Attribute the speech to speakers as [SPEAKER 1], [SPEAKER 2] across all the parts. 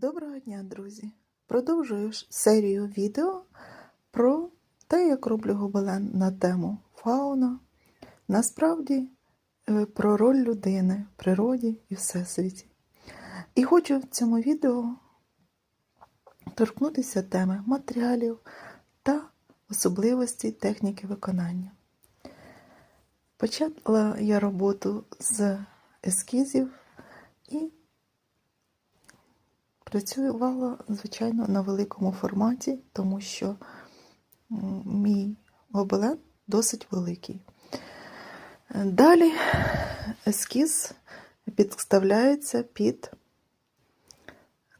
[SPEAKER 1] Доброго дня, друзі! Продовжую серію відео про те, як роблю гобелен на тему фауна. Насправді е, про роль людини в природі і всесвіті. І хочу в цьому відео торкнутися теми матеріалів та особливостей техніки виконання. Почала я роботу з ескізів і Працювала, звичайно, на великому форматі, тому що мій гобелен досить великий. Далі ескіз підставляється під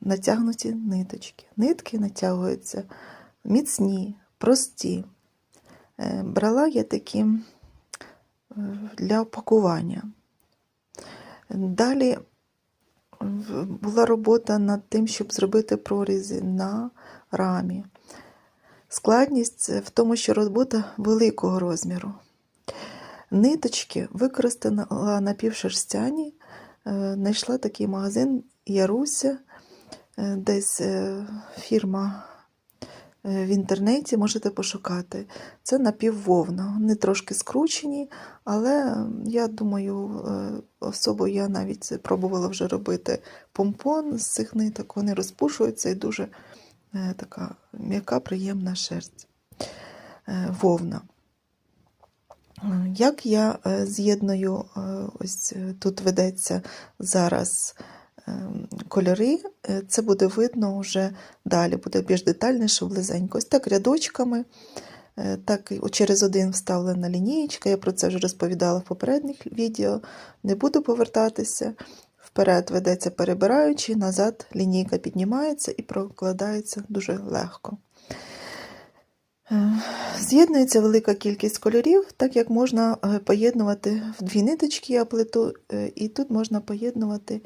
[SPEAKER 1] натягнуті ниточки. Нитки натягуються міцні, прості. Е, Брала я такі е, для опакування. Далі була робота над тим, щоб зробити прорізи на рамі. Складність в тому, що робота великого розміру. Ниточки використала напівшерстяні, півшерстяні, знайшла такий магазин Яруся, е, десь е, фірма е, в інтернеті, можете пошукати. Це напіввовна. Вони трошки скручені, але я думаю, е, особо я навіть пробувала вже робити помпон з цих ниток. Вони розпушуються і дуже е, така м'яка, приємна шерсть. Е, Вовна. Е, Як я е, з'єдную, е, ось е, тут ведеться зараз е, кольори, е, це буде видно вже далі, буде більш детальніше, близенько. Ось так рядочками, е, так через один вставлена лінієчка, я про це вже розповідала в попередніх відео, не буду повертатися. Вперед ведеться перебираючи, назад лінійка піднімається і прокладається дуже легко. Е, З'єднується велика кількість кольорів, так як можна поєднувати в дві ниточки я плету, е, і тут можна поєднувати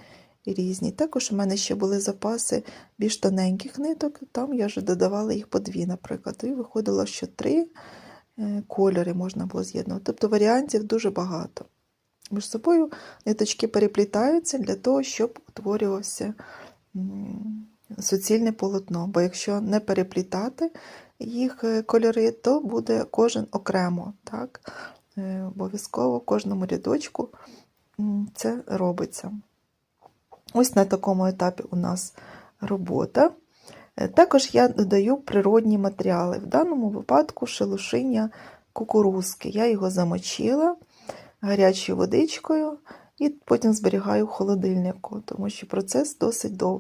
[SPEAKER 1] різні. Також у мене ще були запаси більш тоненьких ниток, там я вже додавала їх по дві, наприклад, і виходило, що три е, кольори можна було з'єднувати. Тобто варіантів дуже багато. Між собою ниточки переплітаються для того, щоб утворювався суцільне полотно. Бо якщо не переплітати їх е, кольори, то буде кожен окремо. Так? Е, Обов'язково в кожному рядочку це робиться. Ось на такому етапі у нас робота. Е, Також я додаю природні матеріали. В даному випадку шелушиння кукурузки. Я його замочила гарячою водичкою і потім зберігаю в холодильнику, тому що процес досить довгий.